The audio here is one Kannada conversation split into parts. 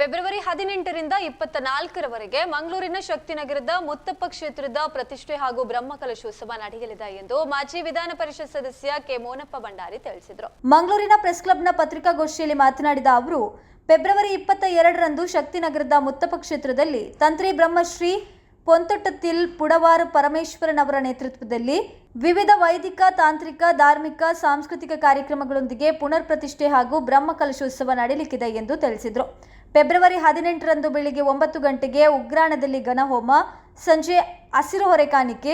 ಫೆಬ್ರವರಿ ಹದಿನೆಂಟರಿಂದ ಇಪ್ಪತ್ತ ನಾಲ್ಕರವರೆಗೆ ಮಂಗಳೂರಿನ ಶಕ್ತಿನಗರದ ಮುತ್ತಪ್ಪ ಕ್ಷೇತ್ರದ ಪ್ರತಿಷ್ಠೆ ಹಾಗೂ ಬ್ರಹ್ಮಕಲಶೋತ್ಸವ ನಡೆಯಲಿದೆ ಎಂದು ಮಾಜಿ ವಿಧಾನ ಪರಿಷತ್ ಸದಸ್ಯ ಕೆ ಮೋನಪ್ಪ ಭಂಡಾರಿ ತಿಳಿಸಿದರು. ಮಂಗಳೂರಿನ ಪ್ರೆಸ್ ಕ್ಲಬ್ನ ಪತ್ರಿಕಾಗೋಷ್ಠಿಯಲ್ಲಿ ಮಾತನಾಡಿದ ಅವರು, ಫೆಬ್ರವರಿ ಇಪ್ಪತ್ತ ಎರಡರಂದು ಶಕ್ತಿನಗರದ ಮುತ್ತಪ್ಪ ಕ್ಷೇತ್ರದಲ್ಲಿ ತಂತ್ರಿ ಬ್ರಹ್ಮಶ್ರೀ ಪೊಂತೊಟ್ಟತಿಲ್ ಪುಡವಾರು ಪರಮೇಶ್ವರನವರ ನೇತೃತ್ವದಲ್ಲಿ ವಿವಿಧ ವೈದಿಕ, ತಾಂತ್ರಿಕ, ಧಾರ್ಮಿಕ, ಸಾಂಸ್ಕೃತಿಕ ಕಾರ್ಯಕ್ರಮಗಳೊಂದಿಗೆ ಪುನರ್ ಪ್ರತಿಷ್ಠೆ ಹಾಗೂ ಬ್ರಹ್ಮ ಕಲಶೋತ್ಸವ ನಡೆಯಲಿಕ್ಕಿದೆ ಎಂದು ತಿಳಿಸಿದರು. ಫೆಬ್ರವರಿ ಹದಿನೆಂಟರಂದು ಬೆಳಿಗ್ಗೆ ಒಂಬತ್ತು ಗಂಟೆಗೆ ಉಗ್ರಾಣದಲ್ಲಿ ಘನಹೋಮ ಸಂಜೆ ಹಸಿರು ಹೊರೆ ಕಾಣಿಕೆ,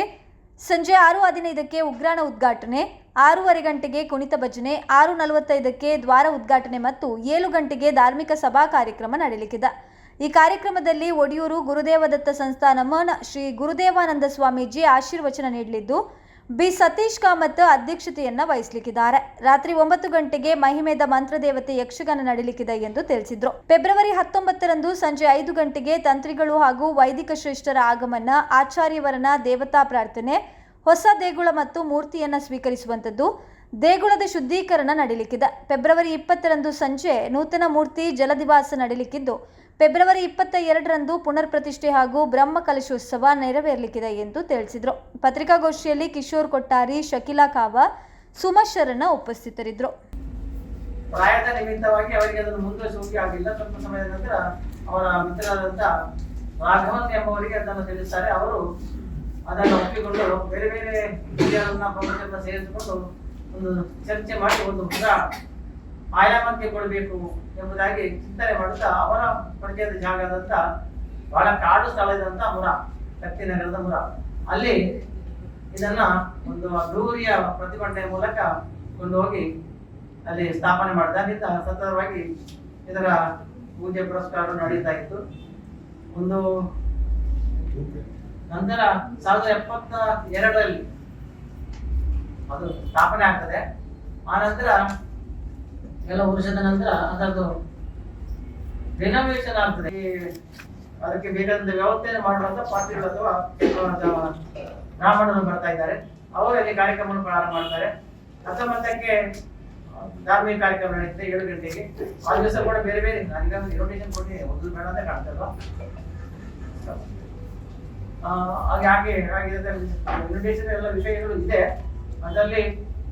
ಸಂಜೆ ಆರು ಹದಿನೈದಕ್ಕೆ ಉಗ್ರಾಣ ಉದ್ಘಾಟನೆ, ಆರೂವರೆ ಗಂಟೆಗೆ ಕುಣಿತ ಭಜನೆ, ಆರು ನಲವತ್ತೈದಕ್ಕೆ ದ್ವಾರ ಉದ್ಘಾಟನೆ ಮತ್ತು ಏಳು ಗಂಟೆಗೆ ಧಾರ್ಮಿಕ ಸಭಾ ಕಾರ್ಯಕ್ರಮ ನಡೆಯಲಿಕ್ಕಿದೆ. ಈ ಕಾರ್ಯಕ್ರಮದಲ್ಲಿ ಒಡಿಯೂರು ಗುರುದೇವದತ್ತ ಸಂಸ್ಥಾನಮನ ಶ್ರೀ ಗುರುದೇವಾನಂದ ಸ್ವಾಮೀಜಿ ಆಶೀರ್ವಚನ ನೀಡಲಿದ್ದು ಬಿ ಸತೀಶ್ ಕಾಮತ್ ಅಧ್ಯಕ್ಷತೆಯನ್ನ ವಹಿಸಲಿಕ್ಕಿದ್ದಾರೆ. ರಾತ್ರಿ ಒಂಬತ್ತು ಗಂಟೆಗೆ ಮಹಿಮೆದ ಮಂತ್ರದೇವತೆ ಯಕ್ಷಗಾನ ನಡೆಯಲಿಕ್ಕಿದೆ ಎಂದು ತಿಳಿಸಿದ್ರು. ಫೆಬ್ರವರಿ ಹತ್ತೊಂಬತ್ತರಂದು ಸಂಜೆ ಐದು ಗಂಟೆಗೆ ತಂತ್ರಿಗಳು ಹಾಗೂ ವೈದಿಕ ಶ್ರೇಷ್ಠರ ಆಗಮನ, ಆಚಾರ್ಯವರನ ದೇವತಾ ಪ್ರಾರ್ಥನೆ, ಹೊಸ ದೇಗುಲ ಮತ್ತು ಮೂರ್ತಿಯನ್ನ ಸ್ವೀಕರಿಸುವಂಥದ್ದು. ದೇಗುಲದ ಶುದ್ಧೀಕರಣ ನಡೆಯಲಿಕ್ಕಿದೆ ಫೆಬ್ರವರಿ ಇಪ್ಪತ್ತರಂದು ಸಂಜೆ ನೂತನ ಮೂರ್ತಿ ಜಲದಿವಾಸ ನಡೆಯಲಿಕ್ಕಿದ್ದು ಫೆಬ್ರವರಿ ಇಪ್ಪತ್ತ ಎರಡರಂದು ಪುನರ್ ಪ್ರತಿಷ್ಠೆ ಹಾಗೂ ಬ್ರಹ್ಮ ಕಲಶೋತ್ಸವ ನೆರವೇರಲಿಕ್ಕಿದೆ ಎಂದು ತಿಳಿಸಿದರು. ಪತ್ರಿಕಾಗೋಷ್ಠಿಯಲ್ಲಿ ಕಿಶೋರ್ ಕೊಟ್ಟಾರಿ, ಶಕಿಲಾ ಕಾವ ಸುಮಶರಣ ಉಪಸ್ಥಿತರಿದ್ದರು. ಪ್ರಾಯದ ನಿಮಿತ್ತವಾಗಿ ಅವರಿಗೆ ಅದನ್ನು ಮುಂದುವರಿಸುವಿಕೆ ಆಗಿಲ್ಲ. ಸ್ವಲ್ಪ ಸಮಯದ ನಂತರ ಅವರ ಮಿತ್ರರಾದಂತ ರಾಘವನ್ ಎಂಬವರಿಗೆ ಅದನ್ನು ತಿಳಿಸ್ತಾರೆ. ಅವರು ಅದನ್ನು ಒಪ್ಪಿಕೊಂಡು ಬೇರೆ ಬೇರೆ ಪ್ರಪಂಚದ ಸೇರಿಸಿಕೊಂಡು ಒಂದು ಚರ್ಚೆ ಮಾಡಿ ಒಂದು ಹೊಸ ಆಯಾಮಕ್ಕೆ ಕೊಡಬೇಕು ಎಂಬುದಾಗಿ ಚಿಂತನೆ ಮಾಡುತ್ತಾ ಅವರ ಪರಿಚಯದ ಜಾಗದಂತ ಬಹಳ ಕಾಡು ಸ್ಥಳದಂತ ಮುರ ಶಕ್ತಿನಗರದ ಮುರ. ಅಲ್ಲಿ ಇದನ್ನ ಒಂದು ಅದ್ದೂರಿಯ ಪ್ರತಿಭಟನೆ ಮೂಲಕ ಕೊಂಡು ಹೋಗಿ ಅಲ್ಲಿ ಸ್ಥಾಪನೆ ಮಾಡಿದ ಸತತವಾಗಿ ಇದರ ಪೂಜೆ ಪುರಸ್ಕಾರ ನಡೀತಾ ಇತ್ತು. ಒಂದು ನಂತರ ಸಾವಿರದ ಎಪ್ಪತ್ತ ಎರಡರಲ್ಲಿ ಅದು ಸ್ಥಾಪನೆ ಆಗ್ತದೆ. ಆನಂತರ ಎಲ್ಲ ವರ್ಷದ ನಂತರ ಅದರದ್ದು ರಿನೋವೇಷನ್ ಆಗ್ತದೆ. ಅದಕ್ಕೆ ಬೇಕಾದಂತ ವ್ಯವಸ್ಥೆಯನ್ನು ಮಾಡುವಂತ ಪಾರ್ಟಿಗಳು ಅಥವಾ ಬ್ರಾಹ್ಮಣರು ಬರ್ತಾ ಇದ್ದಾರೆ. ಅವರು ಅಲ್ಲಿ ಕಾರ್ಯಕ್ರಮವನ್ನು ಪ್ರಾರಂಭ ಮಾಡ್ತಾರೆ. ಹತ್ತೊಂಬತ್ತಕ್ಕೆ ಧಾರ್ಮಿಕ ಕಾರ್ಯಕ್ರಮ ನಡೆಯುತ್ತೆ, ಏಳು ಗಂಟೆಗೆ. ಆ ದಿವಸ ಕೂಡ ಬೇರೆ ಬೇರೆ ನಾನೀಗ ಇನ್ವಿಟೇಷನ್ ಕೊಟ್ಟಿ. ಒಂದು ಬೇಡ ಅಂತ ಕಾಣ್ತಲ್ವಾ? ಹಾಗೆ ಹಾಗೆ ಹಾಗೆ. ಇನ್ವಿಟೇಷನ್ ಎಲ್ಲ ವಿಷಯಗಳು ಇದೆ. ಅದರಲ್ಲಿ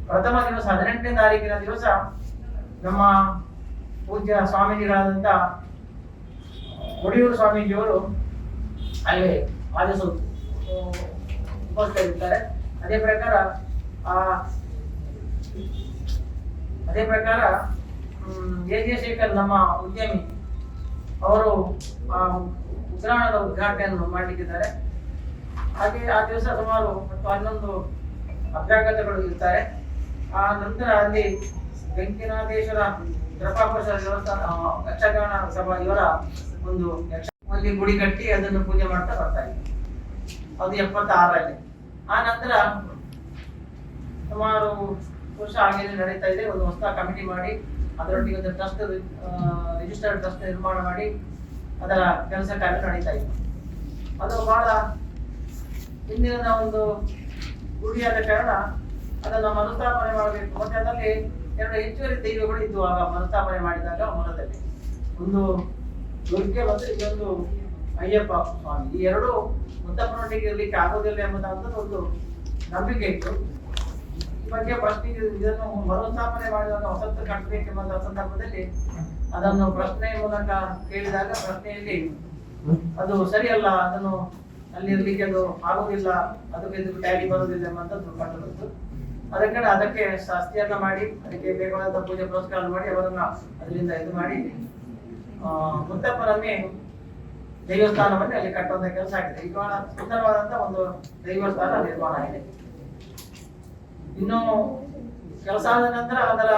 ಪ್ರಥಮ ದಿವಸ ಹದಿನೆಂಟನೇ ತಾರೀಕಿನ ದಿವಸ ನಮ್ಮ ಪೂಜ್ಯ ಸ್ವಾಮೀಜಿಗಳಾದಂತ ಒಡಿಯೂರು ಸ್ವಾಮೀಜಿಯವರು ಅಲ್ಲಿ ಆ ದಿವಸ ಉಪಸ್ಥಿತರಿರ್ತಾರೆ ಅದೇ ಪ್ರಕಾರ, ಆ, ಅದೇ ಪ್ರಕಾರ ಎ ಜೆ ಶೇಖರ್ ನಮ್ಮ ಉದ್ಯಮಿ, ಅವರು, ಆ, ಉಗ್ರಾಣದ ಉದ್ಘಾಟನೆಯನ್ನು ಮಾಡಲಿಕ್ಕಿದ್ದಾರೆ ಹಾಗೆ ಆ ದಿವಸ ಸುಮಾರು ಹತ್ತು ಹನ್ನೊಂದು ಅಭ್ಯಾಗತಗಳು ಇರ್ತಾರೆ ಆ ನಂತರ ಅಲ್ಲಿ ವೆಂಕಟನಾಥೇಶ್ವರ ಕೃಪಾಕೋಶ ದೇವಸ್ಥಾನ ಯಕ್ಷಗಾನ ಸಭಾ ಇವರ ಒಂದು ಅಲ್ಲಿ ಗುಡಿ ಕಟ್ಟಿ ಅದನ್ನು ಪೂಜೆ ಮಾಡ್ತಾ ಬರ್ತಾ ಇದ್ದಾರೆ. ಅದು ಎಪ್ಪತ್ತಾರರಲ್ಲಿ. ಆ ನಂತರ ಸುಮಾರು ವರ್ಷ ಹಾಗೆ ನಡೀತಾ ಇದೆ. ಒಂದು ಹೊಸ ಕಮಿಟಿ ಮಾಡಿ, ಅದರೊಟ್ಟಿಗೆ ಒಂದು ಟ್ರಸ್ಟ್ ರಿಜಿಸ್ಟರ್ಡ್ ಟ್ರಸ್ಟ್ ನಿರ್ಮಾಣ ಮಾಡಿ ಅದರ ಕೆಲಸ ಕಾರ್ಯ ನಡೀತಾ ಇದೆ. ಅದು ಬಹಳ ಹಿಂದಿನ ಒಂದು ಗುಡಿಯಾದ ಕಾರಣ ಅದನ್ನು ಮರುಸ್ಥಾಪನೆ ಮಾಡಬೇಕು. ಮತ್ತೆ ಅದರಲ್ಲಿ ಎರಡು ಹೆಚ್ಚುವರಿ ದೈವಗಳು ಇದ್ದು ಆಗ ಮರುಸ್ಥಾಪನೆ ಮಾಡಿದಾಗ ಮನದಲ್ಲಿ. ಒಂದು ದುರ್ಗೆ ಮತ್ತು ಇನ್ನೊಂದು ಅಯ್ಯಪ್ಪ ಸ್ವಾಮಿ. ಈ ಎರಡು ಮುತ್ತಪ್ಪನೊಟ್ಟಿಗೆ ಇರಲಿಕ್ಕೆ ಆಗೋದಿಲ್ಲ ಎಂಬುದಾದ ಒಂದು ನಂಬಿಕೆ ಇತ್ತು. ಈ ಬಗ್ಗೆ ಪ್ರಶ್ನೆ ಇದನ್ನು ಮರುಸ್ಥಾಪನೆ ಮಾಡಿದಾಗ ಹೊಸತ್ತು ಕಟ್ಟಬೇಕೆಂಬ ಸಂದರ್ಭದಲ್ಲಿ ಅದನ್ನು ಪ್ರಶ್ನೆ ಮೂಲಕ ಕೇಳಿದಾಗ ಪ್ರಶ್ನೆಯಲ್ಲಿ ಅದು ಸರಿಯಲ್ಲ, ಅದನ್ನು ಅಲ್ಲಿ ಇರ್ಲಿಕ್ಕೆ ಅದು ಆಗೋದಿಲ್ಲ ಅದಕ್ಕೆ ಇದಕ್ಕೆ ಟ್ಯಾಲಿ ಬರೋದಿಲ್ಲ ಅಂತ ಕಂಡು ಬಂತು. ಅದಕ್ಕೆ ಅದಕ್ಕೆ ಶಾಸ್ತಿಯನ್ನ ಮಾಡಿ, ಅದಕ್ಕೆ ಬೇಕಾದಂತ ಪೂಜೆ ಪುರಸ್ಕಾರ ಮಾಡಿ ಅವರನ್ನ ಅದರಿಂದ ಇದು ಮಾಡಿ ಮುತ್ತಪ್ಪನನ್ನೇ ದೇವಸ್ಥಾನವನ್ನೇ ಅಲ್ಲಿ ಕಟ್ಟುವಂತ ಕೆಲಸ ಆಗಿದೆ. ಈಗ ಬಹಳ ಸುಂದರವಾದಂತ ಒಂದು ದೇವಸ್ಥಾನ ನಿರ್ಮಾಣ ಆಗಿದೆ. ಇನ್ನು ಕೆಲಸ ಆದ ನಂತರ ಅದರ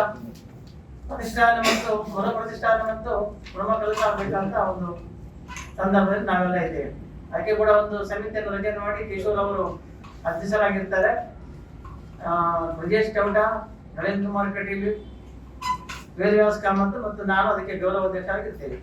ಪ್ರತಿಷ್ಠಾನ ಮತ್ತು ಮರು ಪ್ರತಿಷ್ಠಾನ ಮತ್ತು ಕೆಲಸ ಆಗ್ಬೇಕಂತ ಒಂದು ಸಂದರ್ಭದಲ್ಲಿ ನಾವೆಲ್ಲ ಇದ್ದೇವೆ. ಅದಕ್ಕೆ ಕೂಡ ಒಂದು ಸಮಿತಿಯನ್ನು ರಚನೆ ಮಾಡಿ ಕಿಶೋರ್ ಅವರು ಅಧ್ಯಕ್ಷರಾಗಿರ್ತಾರೆ. ಬ್ರಜೇಶ್ ಚೌಟ ನರೇಂದ್ರ ಕುಮಾರ್ ಕಟೀಲ್ ವೇದವ್ಯಾಸ್ ಕಾಮತ್ ಮತ್ತು ನಾನು ಅದಕ್ಕೆ ಗೌರವ ಅಧ್ಯಕ್ಷರಾಗಿರ್ತೇವೆ